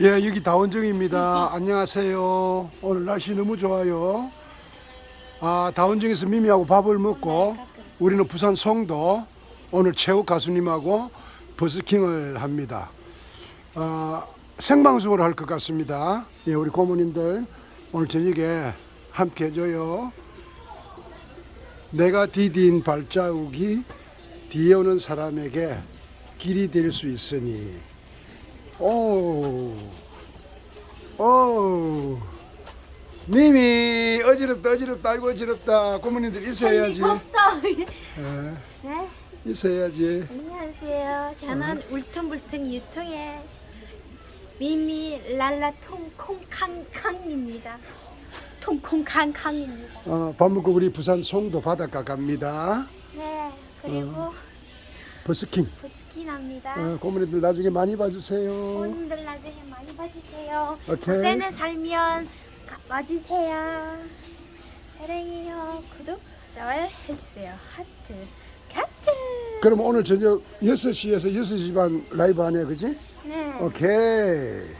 예, 여기 다원정입니다. 안녕하세요. 오늘 날씨 너무 좋아요. 아, 다원정에서 미미하고 밥을 먹고 우리는 부산 송도 오늘 최욱 가수님하고 버스킹을 합니다. 아, 생방송을 할것 같습니다. 예, 우리 고모님들 오늘 저녁에 함께 해줘요. 내가 디딘 발자국이 뒤에 오는 사람에게 길이 될 수 있으니 오, 오, 미미 어지럽다 어지럽다 아이고 어지럽다 고모님들 있어야지 덥다. 예, 네. 있어야지 안녕하세요. 저는 울퉁불퉁 유통의 미미 랄라 통콩캉캉입니다. 통콩캉캉입니다. 어, 밥 먹고 우리 부산 송도 바닷가 갑니다 네. 그리고 버스킹 부스킨합니다. 어, 고모님들 나중에 많이 봐주세요 부모님들 나중에 많이 봐주세요. 오케이. 부산에 살면 가- 와주세요. 사랑해요. 구독, 좋아요 해주세요. 하트, 하트. 그럼 오늘 저녁 6시에서 6시 반 라이브 하네 그지? 네. 오케이